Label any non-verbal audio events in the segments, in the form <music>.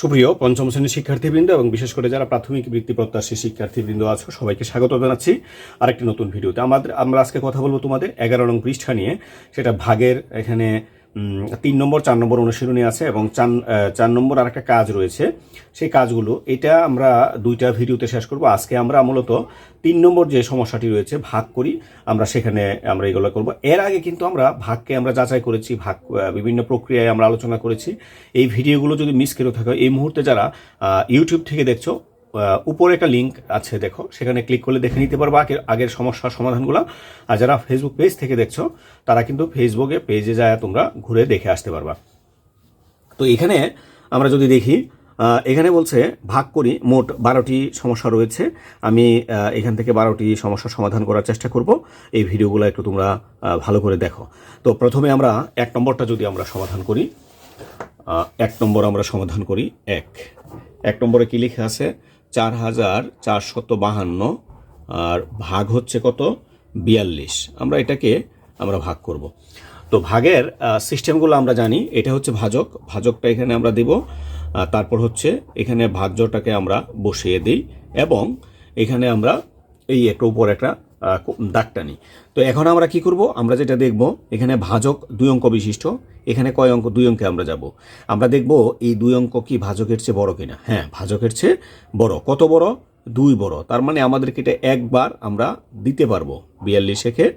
সুপ্রিয় পঞ্চম শ্রেণির শিক্ষার্থীবৃন্দ এবং বিশেষ করে যারা প্রাথমিক বৃত্তি প্রত্যাশী শিক্ষার্থীবৃন্দ আছো, সবাইকে স্বাগত জানাচ্ছি আরেকটি নতুন ভিডিওতে। আমাদের আমরা আজকে কথা বলব তোমাদের এগারো নং পৃষ্ঠা নিয়ে। সেটা ভাগের এখানে তিন নম্বর, চার নম্বর অনুশীলনী আছে এবং চার চার নম্বর আর একটা কাজ রয়েছে। সেই কাজগুলো, এটা আমরা দুইটা ভিডিওতে শেষ করব। আজকে আমরা মূলত তিন নম্বর যে সমস্যাটি রয়েছে, ভাগ করি। আমরা সেখানে আমরা এগুলো করব। এর আগে কিন্তু আমরা ভাগকে আমরা যাচাই করেছি, ভাগ বিভিন্ন প্রক্রিয়ায় আমরা আলোচনা করেছি। এই ভিডিওগুলো যদি মিস করে থাকো, এই মুহূর্তে যারা ইউটিউব থেকে দেখছ উপরে একটা লিঙ্ক আছে, দেখো। সেখানে ক্লিক করলে দেখে নিতে পারবা আগের সমস্যার সমাধানগুলো। আর যারা ফেসবুক পেজ থেকে দেখছ, তারা কিন্তু ফেসবুকে পেজে যায়, তোমরা ঘুরে দেখে আসতে পারবা। তো এখানে আমরা যদি দেখি এখানে বলছে, ভাগ করি, মোট বারোটি সমস্যা রয়েছে। আমি এখান থেকে বারোটি সমস্যার সমাধান করার চেষ্টা করব। এই ভিডিওগুলো একটু তোমরা ভালো করে দেখো। তো প্রথমে আমরা এক নম্বরটা যদি আমরা সমাধান করি এক নম্বর আমরা সমাধান করি, এক। এক নম্বরে কি লিখে আছে? চার হাজার চারশত বাহান্ন, আর ভাগ হচ্ছে কত? বিয়াল্লিশ। আমরা এটাকে আমরা ভাগ করব। তো ভাগের সিস্টেমগুলো আমরা জানি। এটা হচ্ছে ভাজক। ভাজকটা এখানে আমরা দিব। তারপর হচ্ছে এখানে ভাজ্যটাকে আমরা বসিয়ে দিই। এবং এখানে আমরা এই একটা উপর একটা কো- তো এখন আমরা কি করব? আমরা যেটা দেখব, এখানে ভাজক দুই অঙ্ক বিশিষ্ট, এখানে কয় অঙ্ক? দুই অঙ্কে আমরা যাব। আমরা দেখব এই দুই অঙ্ক কি ভাজকের চেয়ে বড় কিনা? হ্যাঁ ভাজকের চেয়ে বড়। কত বড়? দুই বড়। তার মানে আমাদেরকে এটা একবার আমরা দিতে পারব। বিয়াল্লিশ একে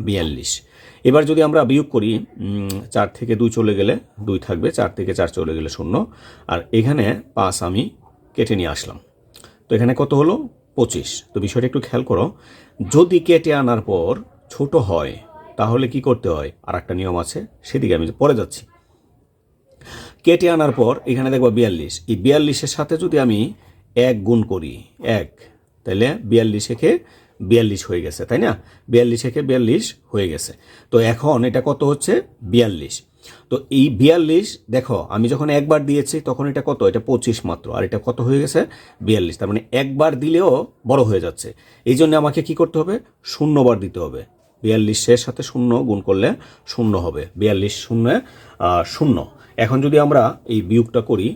বিয়াল্লিশ। এবার যদি আমরা বিয়োগ করি চার থেকে দুই চলে গেলে দুই থাকবে, চার থেকে চার চলে গেলে শূন্য। আর এখানে পাঁচ আমি কেটে নিয়ে আসলাম। তো এখানে কত হলো? পঁচিশ। তো বিষয়টা একটু খেয়াল করো। যদি কেটে আনার পর ছোট হয়, তাহলে কি করতে হয়? আর একটা নিয়ম আছে, সেদিকে আমি পরে যাচ্ছি। কেটে আনার পর, এখানে দেখব বিয়াল্লিশ। এই বিয়াল্লিশের সাথে যদি আমি এক গুণ করি, এক, তাহলে বিয়াল্লিশ একে বিয়াল্লিশ হয়ে গেছে, তাই না? বিয়াল্লিশ একে বিয়াল্লিশ হয়ে গেছে। তো এখন এটা কত হচ্ছে? বিয়াল্লিশ। তো এই বিয়াল্লিশ, দেখো, আমি যখন একবার দিয়েছি, তখন এটা কত? এটা পঁচিশ মাত্র, আর এটা কত হয়ে গেছে? বিয়াল্লিশ, তার মানে একবার দিলেও বড় হয়ে যাচ্ছে। এই জন্য আমাকে কি করতে হবে? শূন্যবার দিতে হবে। বিয়াল্লিশের সাথে শূন্য গুণ করলে শূন্য হবে। বিয়াল্লিশ শূন্য শূন্য। এখন যদি আমরা এই বিয়োগটা করি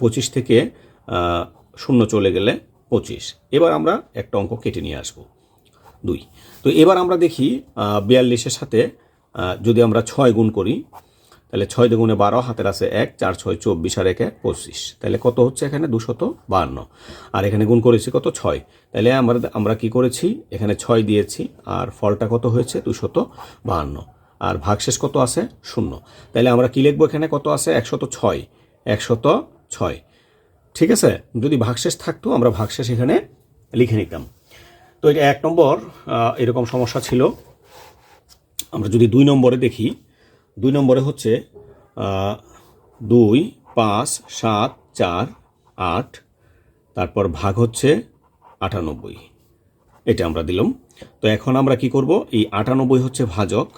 পঁচিশ থেকে শূন্য চলে গেলে পঁচিশ। এবার আমরা একটা অঙ্ক কেটে নিয়ে আসব। দুই। তো এবার আমরা দেখি বিয়াল্লিশের সাথে যদি আমরা ছয় গুণ করি, তাহলে ছয় দুগুণে বারো, হাতের আছে এক, চার, ছয়, চব্বিশ, আর এক এক পঁচিশ। তাহলে কত হচ্ছে এখানে? দুশত বাহান্ন। আর এখানে গুণ করেছি কত? ছয়। তাহলে আমরা আমরা কি করেছি? এখানে ছয় দিয়েছি, আর ফলটা কত হয়েছে? দুশত বাহান্ন। আর ভাগশেষ কত আছে? শূন্য। তাহলে আমরা কি লিখব এখানে? কত আছে? একশত ছয়। একশত ছয়। ঠিক আছে? যদি ভাগশেষ থাকতো, আমরা ভাগশেষ এখানে লিখে নিতাম। তো এটা এক নম্বর এরকম সমস্যা ছিল। আমরা যদি দুই নম্বরে দেখি, দুই নম্বরে হচ্ছে দুই, পাঁচ, সাত, চার, আট, তারপর ভাগ হচ্ছে আটানব্বই। এটা আমরা দিলাম। তো এখন আমরা কি করব? এই আটানব্বই হচ্ছে ভাজক।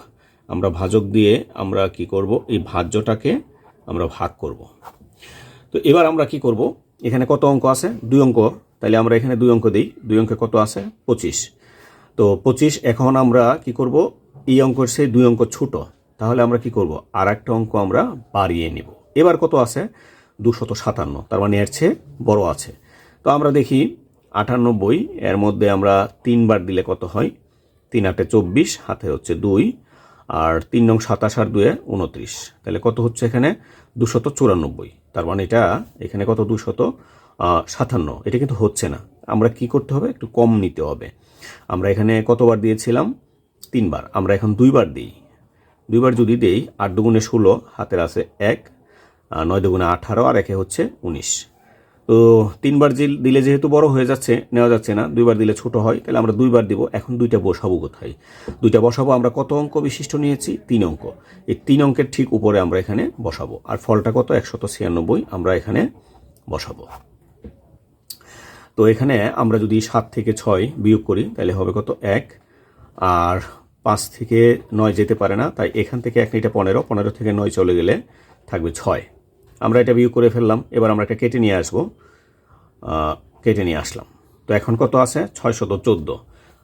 আমরা ভাজক দিয়ে আমরা কি করব? এই ভাজ্যটাকে আমরা ভাগ করব। তো এবার আমরা কি করব? এখানে কত অঙ্ক আছে? দুই অঙ্ক। তাহলে আমরা এখানে দুই অঙ্ক দিই। দুই অঙ্কে কত আছে? পঁচিশ। তো পঁচিশ, এখন আমরা কি করব? এই অঙ্কের সে দুই অঙ্ক ছোট। তাহলে আমরা কি করব? আর একটা অঙ্ক আমরা বাড়িয়ে নেব। এবার কত আছে? দুশত সাতান্ন। তার মানে এর চেয়ে বড় আছে। তো আমরা দেখি আটানব্বই, এর মধ্যে আমরা তিনবার দিলে কত হয়? তিন আটে চব্বিশ হাতে হচ্ছে দুই, আর তিন নং সাতাশ আর দুয়ে উনত্রিশ তাহলে কত হচ্ছে এখানে? দুশত চুরানব্বই। তার মানে এটা এখানে কত? দুশত সাতান্ন। এটা কিন্তু হচ্ছে না। আমরা কি করতে হবে? একটু কম নিতে হবে। আমরা এখানে কতবার দিয়েছিলাম? তিনবার। আমরা এখন দুইবার দিই। দুইবার যদি দেই, আট দুগুণে ষোলো, হাতের আছে এক নয় দুগুণে আঠারো, আর একে হচ্ছে উনিশ। তো তিনবার দিলে যেহেতু বড় হয়ে যাচ্ছে, নেওয়া যাচ্ছে না, দুইবার দিলে ছোট হয়, তাহলে আমরা দুইবার দিব। এখন দুইটা বসাবো কোথায়? দুইটা বসাবো, আমরা কত অঙ্ক বিশিষ্ট নিয়েছি? তিন অঙ্ক। এই তিন অঙ্কের ঠিক উপরে আমরা এখানে বসাবো। আর ফলটা কত? একশত ছিয়ানব্বই, আমরা এখানে বসাবো। তো এখানে আমরা যদি সাত থেকে ছয় বিয়োগ করি, তাহলে হবে কত? এক। আর পাঁচ থেকে নয় যেতে পারে না, তাই এখান থেকে এক নিটা পনেরো পনেরো থেকে নয় চলে গেলে থাকবে ছয়। আমরা এটা বিয়োগ করে ফেললাম, এবার আমরা এটা কেটে নিয়ে আসব। কেটে নিয়ে আসলাম। তো এখন কত আছে? ছয় শত চোদ্দ।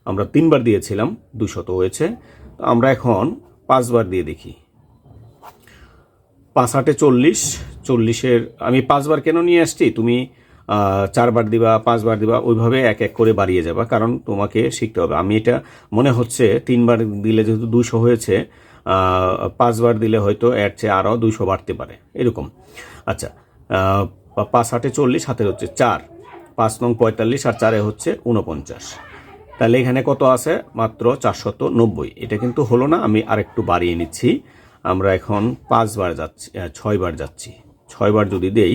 আমরা তিনবার দিয়েছিলাম দুশত হয়েছে। তো আমরা এখন পাঁচবার দিয়ে দেখি। পাঁচ আটে চল্লিশ, চল্লিশের আমি পাঁচবার কেন নিয়ে আসছি? তুমি চারবার দিবা, পাঁচবার দিবা, ওইভাবে এক এক করে বাড়িয়ে যাবা, কারণ তোমাকে শিখতে হবে। আমি এটা মনে হচ্ছে তিনবার দিলে যেহেতু দুশো হয়েছে পাঁচবার দিলে হয়তো এর চেয়ে আরও দুশো বাড়তে পারে, এরকম। আচ্ছা পাঁচ আটে চল্লিশ, হাতের হচ্ছে চার, পাঁচ নং পঁয়তাল্লিশ আর চারে হচ্ছে উনপঞ্চাশ তাহলে এখানে কত আছে? মাত্র চারশত নব্বই। এটা কিন্তু হলো না, আমি আরেকটু বাড়িয়ে নিচ্ছি। আমরা এখন পাঁচবার যাচ্ছি ছয়বার যাচ্ছি। ছয়বার যদি দেই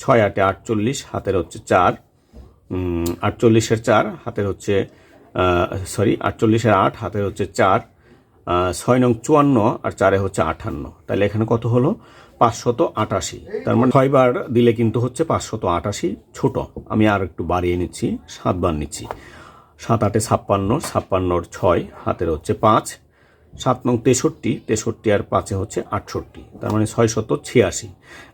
ছয় আটে আটচল্লিশ, হাতের হচ্ছে চার। আটচল্লিশের চার, হাতের হচ্ছে সরি আটচল্লিশের আট, হাতের হচ্ছে চার। ছয় নং চুয়ান্ন আর চারে হচ্ছে আটান্ন তাহলে এখানে কত হলো? পাঁচশত আটাশি। তার মানে ছয়বার দিলে কিন্তু হচ্ছে পাঁচশত আটাশি ছোট। আমি আর একটু বাড়িয়ে নিচ্ছি, সাতবার নিচ্ছি। সাত আটে ছাপ্পান্ন, ছাপ্পান্নর ছয়, হাতের হচ্ছে পাঁচ। সাত নং তেষট্টি তেষট্টি আর পাঁচে হচ্ছে আটষট্টি। তার মানে ছয় শত ছিয়াশি।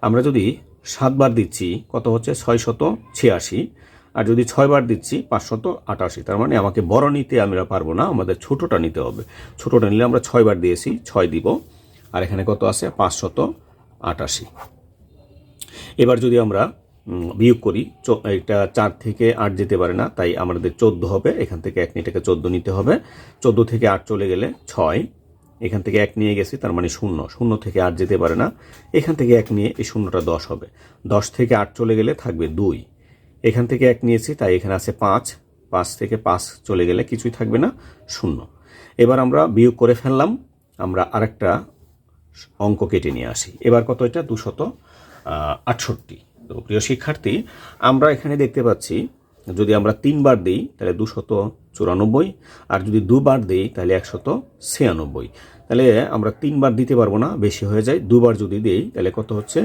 আমরা যদি সাতবার দিচ্ছি, কত হচ্ছে? ছয় শত ছিয়াশি। আর যদি ছয়বার দিচ্ছি, পাঁচশত আটাশি। তার মানে আমাকে বড় নিতে আমরা পারব না, আমাদের ছোটোটা নিতে হবে। ছোটোটা নিলে আমরা ছয়বার দিয়েছি, ছয় দিব। আর এখানে কত আছে? পাঁচশত আটাশি। এবার যদি আমরা বিয়োগ করি এটা চার থেকে আট যেতে পারে না, তাই আমাদের চোদ্দ হবে। এখান থেকে এক নিয়ে এটাকে চোদ্দ নিতে হবে। চোদ্দ থেকে আট চলে গেলে ছয়। এখান থেকে এক নিয়ে গেছি, তার মানে শূন্য। শূন্য থেকে আট যেতে পারে না। এখান থেকে এক নিয়ে এই শূন্যটা দশ হবে। দশ থেকে আট চলে গেলে থাকবে দুই। এখান থেকে এক নিয়েছি, তাই এখানে আছে পাঁচ। পাঁচ থেকে পাঁচ চলে গেলে কিছুই থাকবে না, শূন্য। এবার আমরা বিয়োগ করে ফেললাম। আমরা আরেকটা অঙ্ক কেটে নিয়ে আসি। এবার কত এটা? দুশত আটষট্টি। তো প্রিয় শিক্ষার্থী, আমরা এখানে দেখতে পাচ্ছি যদি আমরা তিনবার দিই, তাহলে দুশত চুরানব্বই, আর যদি দুবার দিই, তাহলে একশত ছিয়ানব্বই। তাহলে আমরা তিনবার দিতে পারব না, বেশি হয়ে যায়। দুবার যদি দিই, তাহলে কত হচ্ছে?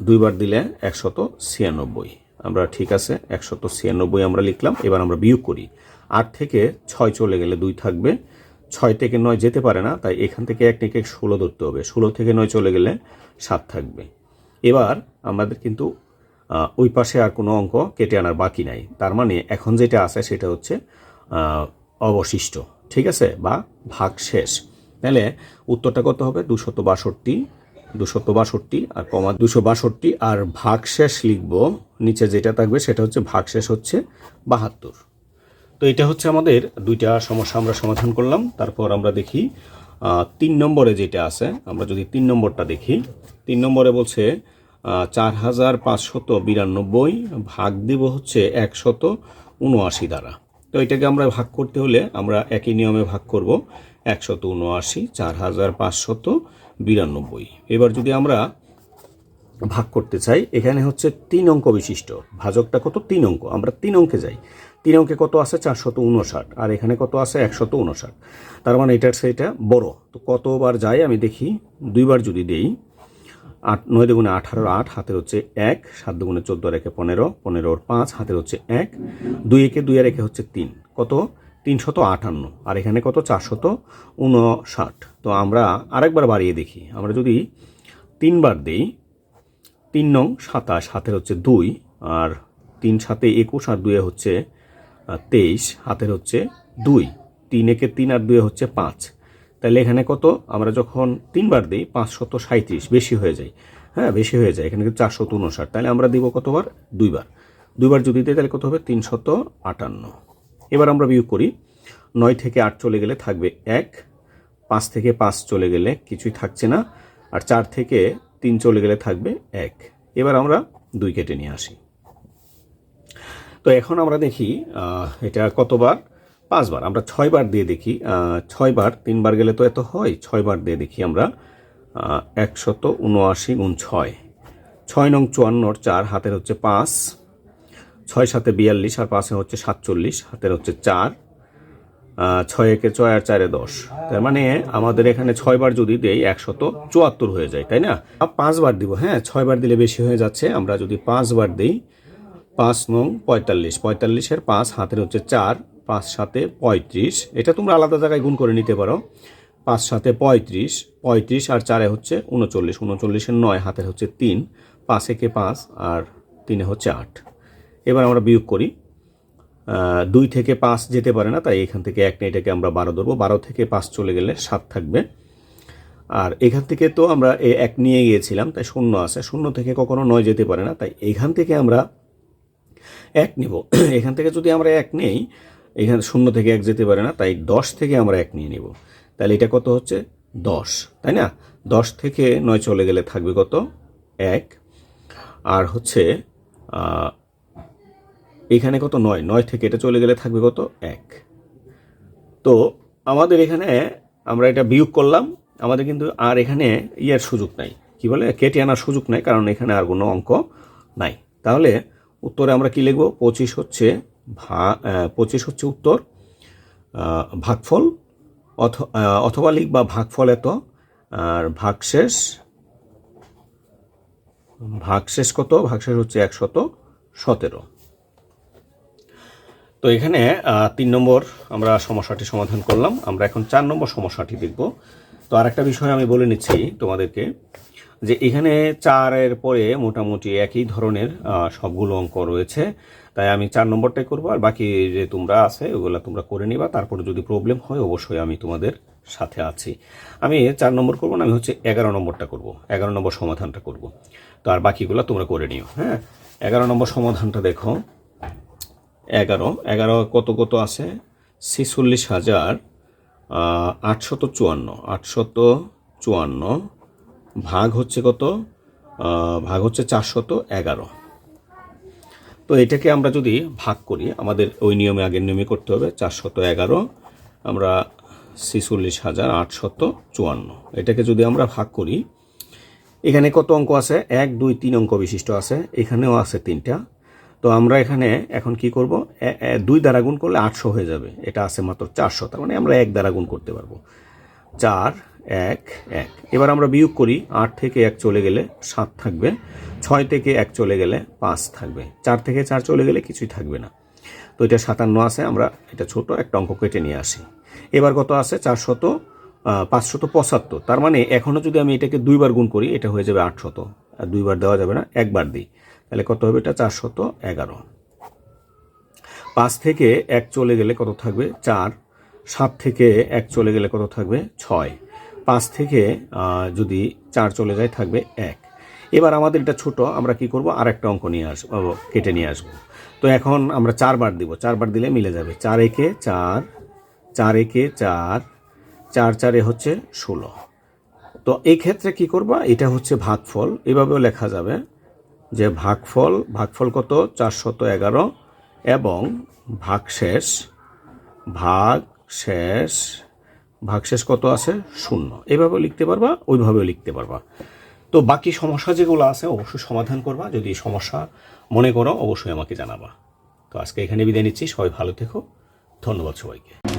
দুইবার দিলে একশত ছিয়ানব্বই। আমরা ঠিক আছে, একশত ছিয়ানব্বই আমরা লিখলাম, এবার আমরা বিয়োগ করি। আট থেকে ছয় চলে গেলে দুই থাকবে। ছয় থেকে নয় যেতে পারে না, তাই এখান থেকে এক থেকে ষোলো ধরতে হবে। ষোলো থেকে নয় চলে গেলে সাত থাকবে। এবার আমাদের কিন্তু ওই পাশে আর কোনো অঙ্ক কেটে আনার বাকি নাই। তার মানে এখন যেটা আছে সেটা হচ্ছে অবশিষ্ট, ঠিক আছে? বা ভাগ শেষ। তাহলে উত্তরটা কত হবে? দুশত বাষট্টি দুশত বাষট্টি আর কমা দুশো বাষট্টি আর ভাগ শেষ লিখব। নিচে যেটা থাকবে সেটা হচ্ছে ভাগ শেষ হচ্ছে বাহাত্তর। তো এটা হচ্ছে আমাদের দুইটা সমস্যা আমরা সমাধান করলাম। তারপর আমরা দেখি তিন নম্বরে যেটা আছে, আমরা যদি তিন নম্বরটা দেখি, তিন নম্বরে বলছে চার হাজার পাঁচশত বিরানব্বই ভাগ দিব হচ্ছে একশত উনআশি দ্বারা। তো এটাকে আমরা ভাগ করতে হলে আমরা একই নিয়মে ভাগ করব, একশত উনআশি চার হাজার পাঁচশত বিরানব্বই। এবার যদি আমরা ভাগ করতে চাই, এখানে হচ্ছে তিন অঙ্ক বিশিষ্ট। ভাজকটা কত? তিন অঙ্ক। আমরা তিন অঙ্কে যাই। তিন অঙ্কে কত আছে? চারশত উনষাট। আর এখানে কত আছে? একশত উনষাট। তার মানে এটার সেটা বড়। তো কতবার যায় আমি দেখি, দুইবার যদি দেই আট, নয় দুগুণে আঠারো আট, হাতের হচ্ছে এক, সাত দুগুণে চোদ্দ রেখে পনেরো, পনেরোর পাঁচ, হাতের হচ্ছে এক, দুই একে দুই আর একে হচ্ছে তিন। কত? তিনশত আটান্ন। আর এখানে কত? চারশত উনষাট। তো আমরা আরেকবার বাড়িয়ে দেখি। আমরা যদি তিনবার দিই, তিন নং সাতাশ, হাতের হচ্ছে দুই, আর তিন সাতে একুশ, আর দুয়ে হচ্ছে তেইশ, হাতের হচ্ছে দুই। তিন একে তিন, আর দুয়ে হচ্ছে পাঁচ। তাহলে এখানে কত? আমরা যখন তিনবার দিই, পাঁচশত সাঁত্রিশ বেশি হয়ে যায়। হ্যাঁ বেশি হয়ে যায়। এখানে কিন্তু চারশত উনষাট তাহলে আমরা দিব কতবার? দুইবার। দুইবার যদি দিই তাহলে কত হবে? তিনশত আটান্ন। এবার আমরা বিয়োগ করি। নয় থেকে আট চলে গেলে থাকবে এক। পাঁচ থেকে পাঁচ চলে গেলে কিছুই থাকছে না। আর চার থেকে তিন চলে গেলে থাকবে এক। এবার আমরা দুই কেটে নিয়ে আসি। তো এখন আমরা দেখি এটা কতবার? পাঁচবার, আমরা ছয়বার দিয়ে দেখি ছয়বার, তিনবার গেলে তো এত হয়, ছয়বার দিয়ে দেখি আমরা একশত উনআশি গুণ ছয়। ছয় নং চুয়ান্নর চার হাতের হচ্ছে পাঁচ, ছয় সাথে বিয়াল্লিশ, আর পাঁচে হচ্ছে সাতচল্লিশ, হাতের হচ্ছে চার ছয় একে ছয় আর চারে দশ। তার মানে আমাদের এখানে ছয়বার যদি দেই, একশত চুয়াত্তর হয়ে যায়, তাই না? পাঁচবার দিব হ্যাঁ ছয়বার দিলে বেশি হয়ে যাচ্ছে, আমরা যদি পাঁচবার দিই, পাঁচ নং পঁয়তাল্লিশ, পঁয়তাল্লিশের পাঁচ হাতের হচ্ছে চার পাঁচ সাথে পঁয়ত্রিশ। এটা তোমরা আলাদা জায়গায় গুণ করে নিতে পারো। পাঁচ সাথে পঁয়ত্রিশ পঁয়ত্রিশ আর চারে হচ্ছে উনচল্লিশ। উনচল্লিশের নয়, হাতের হচ্ছে তিন। পাঁচ একে পাঁচ আর তিনে হচ্ছে আট। এবার আমরা বিয়োগ করি। দুই থেকে পাঁচ যেতে পারে না, তাই এখান থেকে এক নিয়ে এটাকে আমরা বারো ধরবো। বারো থেকে পাঁচ চলে গেলে সাত থাকবে। আর এখান থেকে তো আমরা এ এক নিয়ে গিয়েছিলাম, তাই শূন্য আছে। শূন্য থেকে কখনো নয় যেতে পারে না, তাই এখান থেকে আমরা এক নেব। <clears throat> এখান থেকে যদি আমরা এক নেই এখানে শূন্য থেকে এক যেতে পারে না, তাই দশ থেকে আমরা এক নিয়ে নিব। তাহলে এটা কত হচ্ছে? দশ, তাই না? দশ থেকে নয় চলে গেলে থাকবে কত? এক। আর হচ্ছে এখানে কত? নয়। নয় থেকে এটা চলে গেলে থাকবে কত? এক। তো আমাদের এখানে আমরা এটা বিয়োগ করলাম। আমাদের কিন্তু আর এখানে ইয়ার সুযোগ নাই। কি বলে? কেটে আনার সুযোগ নাই, কারণ এখানে আর কোনো অঙ্ক নাই। তাহলে উত্তরে আমরা কি লিখব? পঁচিশ হচ্ছে ভা পঁচিশ হচ্ছে উত্তর ভাগফল অথবা লিখবা ভাগফল এত, আর ভাগশেষ ভাগশেষ কত? ভাগশেষ হচ্ছে একশত সতেরো। তো এখানে তিন নম্বর আমরা সমস্যাটি সমাধান করলাম। আমরা এখন চার নম্বর সমস্যাটি দেখব। তো আরেকটা বিষয় আমি বলে নিচ্ছি তোমাদেরকে, যে এখানে চারের পরে মোটামুটি একই ধরনের সবগুলো অঙ্ক রয়েছে। তাই আমি চার নম্বরটাই করব, আর বাকি যে তোমরা আছে, ওগুলো তোমরা করে নিবা। তারপরে যদি প্রবলেম হয়, অবশ্যই আমি তোমাদের সাথে আছি। আমি চার নম্বর করব না, আমি হচ্ছে এগারো নম্বরটা করব। এগারো নম্বর সমাধানটা করব। তো আর বাকিগুলো তোমরা করে নিও হ্যাঁ? এগারো নম্বর সমাধানটা দেখো। এগারো এগারো কত কত আছে? ছেচল্লিশ হাজার আটশত চুয়ান্ন। আটশত চুয়ান্ন ভাগ হচ্ছে কত? ভাগ হচ্ছে চারশত এগারো। তো এটাকে আমরা যদি ভাগ করি, আমাদের ওই নিয়মে আগের নিয়মে করতে হবে চারশত এগারো, আমরা ছেচল্লিশ হাজার আটশত চুয়ান্ন। এটাকে যদি আমরা ভাগ করি, এখানে কত অঙ্ক আছে? এক, দুই, তিন অঙ্ক বিশিষ্ট আছে, এখানেও আছে তিনটা। তো আমরা এখানে এখন কি করব? দুই দ্বারা গুণ করলে আটশো হয়ে যাবে। এটা আছে মাত্র চারশো তার মানে আমরা এক দ্বারা গুণ করতে পারব। চার এক এক। এবার আমরা বিয়োগ করি, আট থেকে এক চলে গেলে সাত থাকবে, ছয় থেকে এক চলে গেলে পাঁচ থাকবে, চার থেকে চার চলে গেলে কিছুই থাকবে না। তো এটা সাতান্ন আছে, আমরা এটা ছোট একটা অঙ্ক কেটে নিয়ে আসি। এবার কত আছে? চারশত পাঁচশত পঁচাত্তর। তার মানে এখনও যদি আমি এটাকে দুইবার গুণ করি, এটা হয়ে যাবে আটশত। আর দুইবার দেওয়া যাবে না, একবার দিই। তাহলে কত হবে এটা? চারশত এগারো। পাঁচ থেকে এক চলে গেলে কত থাকবে? চার। সাত থেকে এক চলে গেলে কত থাকবে? ছয়। পাঁচ থেকে যদি চার চলে যায়, থাকবে এক। এবার আমাদের এটা ছোট, আমরা কি করব? আর একটা অঙ্ক নিয়ে আসব কেটে নিয়ে আসব। তো এখন আমরা চারবার দিব। চারবার দিলে মিলে যাবে। চার একে চার চার একে চার চার চারে হচ্ছে ষোলো। তো এই ক্ষেত্রে কি করবা? এটা হচ্ছে ভাগফল। এভাবেও লেখা যাবে যে ভাগফল ভাগফল কত? চারশত এগারো। এবং ভাগশেষ ভাগশেষ ভাগশেষ কত আছে? শূন্য। এভাবেও লিখতে পারবা, ওইভাবেও লিখতে পারবা। তো বাকি সমস্যা যেগুলো আছে অবশ্যই সমাধান করবা। যদি সমস্যা মনে করো, অবশ্যই আমাকে জানাবা। তো আজকে এখানে বিদায় নিচ্ছি। সবাই ভালো থেকো। ধন্যবাদ সবাইকে।